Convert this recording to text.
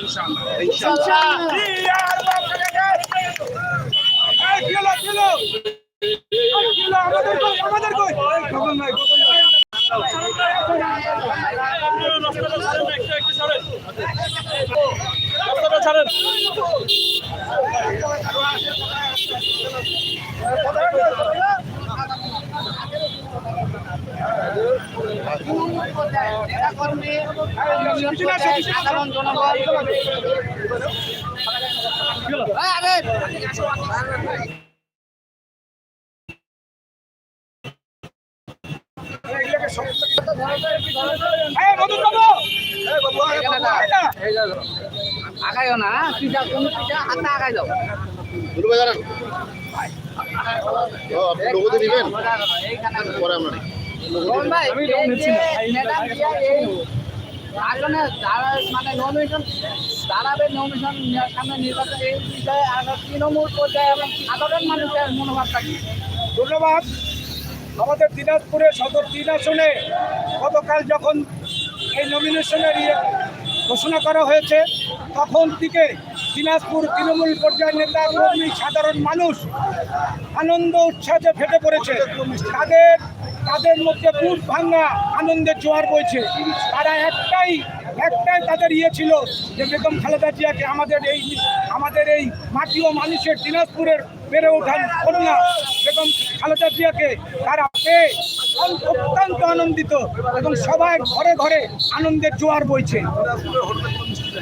ইনশাআল্লাহ। ইনশাআল্লাহ। খেলো খেলো খেলো আমাদের কই আমাদের কই খবর নাই খবর নাই ছাড়েন জনগণ আগাইও না পিঠা কোন পিঠা হাতে আগাই দাও দুটো বাজার ও আপনি আমরা যারা মানে নমিনেশন দাঁড়াবে নমিনেশন সামনে নির্বাচন এই বিষয়ে তৃণমূল পর্যায়ে এবং সাধারণ মানুষের মনোভাবটা কি ধন্যবাদ। আমাদের দিনাজপুরের সদর তিন আসনে গতকাল যখন এই নমিনেশনের ইয়ে ঘোষণা করা হয়েছে তখন থেকে দিনাজপুর তৃণমূল পর্যায়ের নেতা, কর্মী, সাধারণ মানুষ আনন্দ উৎসাহে ফেটে পড়েছে। তাদের তাদের মধ্যে বুট ভাঙা আনন্দের জোয়ার বইছে। তারা একটাই একটাই তাদের ইয়ে ছিল যে বেগম খালেদা জিয়াকে আমাদের এই আমাদের এই মাটি ও মানুষের দিনাজপুরের বেড়ে ওঠার কন্যা বেগম খালেদা জিয়াকে তারা পেয়ে অত্যন্ত আনন্দিত এবং সবাই ঘরে ঘরে আনন্দের জোয়ার বইছে।